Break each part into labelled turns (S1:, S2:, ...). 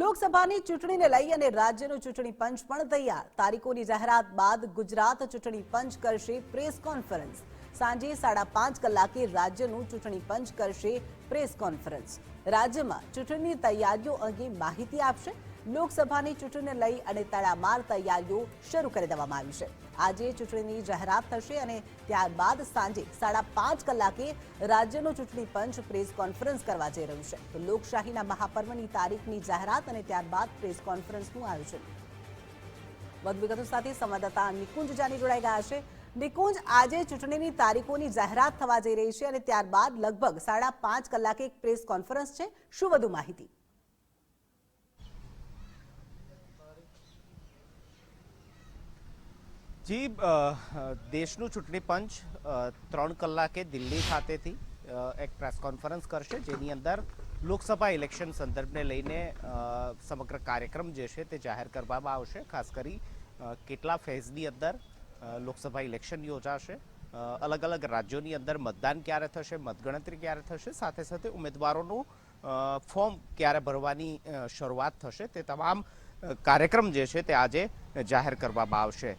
S1: લોકસભાની ચૂંટણીને લઈ અને રાજ્યનું ચૂંટણી પંચ પણ તૈયાર. તારીખોની જાહેરાત બાદ ગુજરાત ચૂંટણી પંચ કરશે પ્રેસ કોન્ફરન્સ. સાંજે સાડા પાંચ કલાકે રાજ્યનું ચૂંટણી પંચ કરશે પ્રેસ કોન્ફરન્સ. રાજ્યમાં ચૂંટણીની તૈયારીઓ અંગે માહિતી આપશે. લોકસભાની ચૂંટણીને લઈ અને તડામાર તૈયારીઓ શરૂ કરી દેવામાં આવી છે. આજે ચૂંટણીની જાહેરાત થશે અને ત્યારબાદ સાંજે સાડા પાંચ કલાકે રાજ્યનું ચૂંટણી પંચ પ્રેસ કોન્ફરન્સ કરવા જઈ રહ્યું છે. લોકશાહીના મહાપર્વની તારીખની જાહેરાત અને ત્યારબાદ પ્રેસ કોન્ફરન્સનું આયોજન. વધુ વિગતો સાથે સંવાદદાતા નિકુંજ જાની જોડાઈ ગયા છે. નિકુંજ, આજે ચૂંટણીની તારીખોની જાહેરાત થવા જઈ રહી છે અને ત્યારબાદ લગભગ સાડા પાંચ કલાકે એક પ્રેસ કોન્ફરન્સ છે. શું વધુ માહિતી?
S2: જી દેશનું ચૂંટણી પંચ ત્રણ કલાકે દિલ્હી ખાતેથી એક પ્રેસ કોન્ફરન્સ કરશે, જેની અંદર લોકસભા ઇલેક્શન સંદર્ભને લઈને સમગ્ર કાર્યક્રમ જે છે તે જાહેર કરવામાં આવશે. ખાસ કરી કેટલા ફેઝની અંદર લોકસભા ઇલેક્શન યોજાશે અલગ અલગ રાજ્યોની અંદર મતદાન ક્યારે થશે, મતગણતરી ક્યારે થશે, સાથે સાથે ઉમેદવારોનું ફોર્મ ક્યારે ભરવાની શરૂઆત થશે, તે તમામ કાર્યક્રમ જે છે તે આજે જાહેર કરવામાં આવશે.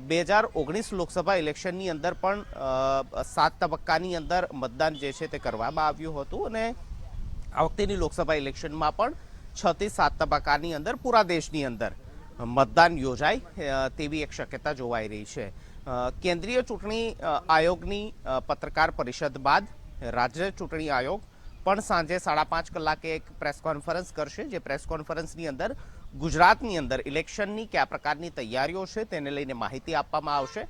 S2: બે હજાર ઓગણીસ લોકસભા ઇલેક્શનની અંદર પણ સાત તબક્કાની અંદર મતદાન જે છે તે કરવામાં આવ્યું હતું અને આ વખતેની લોકસભા ઇલેક્શનમાં પણ છ થી સાત તબક્કાની અંદર પૂરા દેશની અંદર મતદાન યોજાય તેવી એક શક્યતા જોવાઈ રહી છે. કેન્દ્રીય ચૂંટણી આયોગની પત્રકાર પરિષદ બાદ રાજ્ય ચૂંટણી આયોગ પણ સાંજે સાડા પાંચ કલાકે એક પ્રેસ કોન્ફરન્સ કરશે, જે પ્રેસ કોન્ફરન્સની અંદર ગુજરાતની અંદર ઇલેક્શનની કયા પ્રકારની તૈયારીઓ છે તેને લઈને માહિતી આપવામાં આવશે.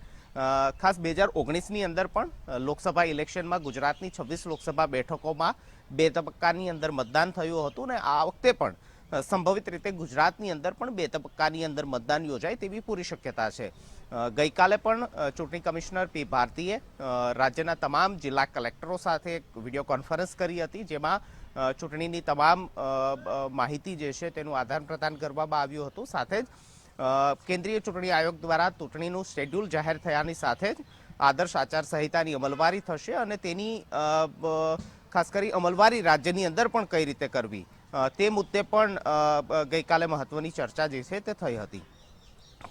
S2: ખાસ બે હજાર ઓગણીસની અંદર પણ લોકસભા ઇલેક્શનમાં ગુજરાતની છવ્વીસ લોકસભા બેઠકોમાં બે તબક્કાની અંદર મતદાન થયું હતું અને આ વખતે પણ સંભવિત રીતે ગુજરાતની અંદર પણ બે તબક્કાની અંદર મતદાન યોજાય તેવી પૂરી શક્યતા છે. ગઈકાલે પણ ચૂંટણી કમિશનર પી. ભારતીએ રાજ્યના તમામ જિલ્લા કલેક્ટરો સાથે એક વીડિયો કોન્ફરન્સ કરી હતી, જેમાં ચૂંટણીની તમામ માહિતી જે છે તેનું આદાન પ્રદાન કરવામાં આવ્યું હતું. સાથે જ કેન્દ્રીય ચૂંટણી આયોગ દ્વારા ચૂંટણીનું શેડ્યુલ જાહેર થયાની સાથે જ આદર્શ આચારસંહિતાની અમલવારી થશે અને તેની ખાસ કરી અમલવારી રાજ્યની અંદર પણ કઈ રીતે કરવી. તે મુદ્દે પણ ગઈકાલે મહત્વની ચર્ચા જે છે તે થઈ હતી.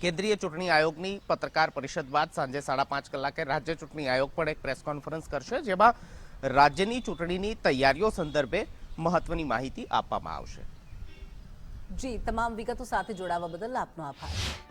S2: કેન્દ્રીય ચૂંટણી આયોગની પત્રકાર પરિષદ બાદ સાંજે સાડા પાંચ કલાકે રાજ્ય ચૂંટણી આયોગ પણ એક પ્રેસ કોન્ફરન્સ કરશે, જેમાં રાજ્યની ચૂંટણીની તૈયારીઓ સંદર્ભે મહત્વની માહિતી આપવામાં આવશે.
S1: જી, તમામ વિગતો સાથે જોડાવા બદલ આપનો આભાર.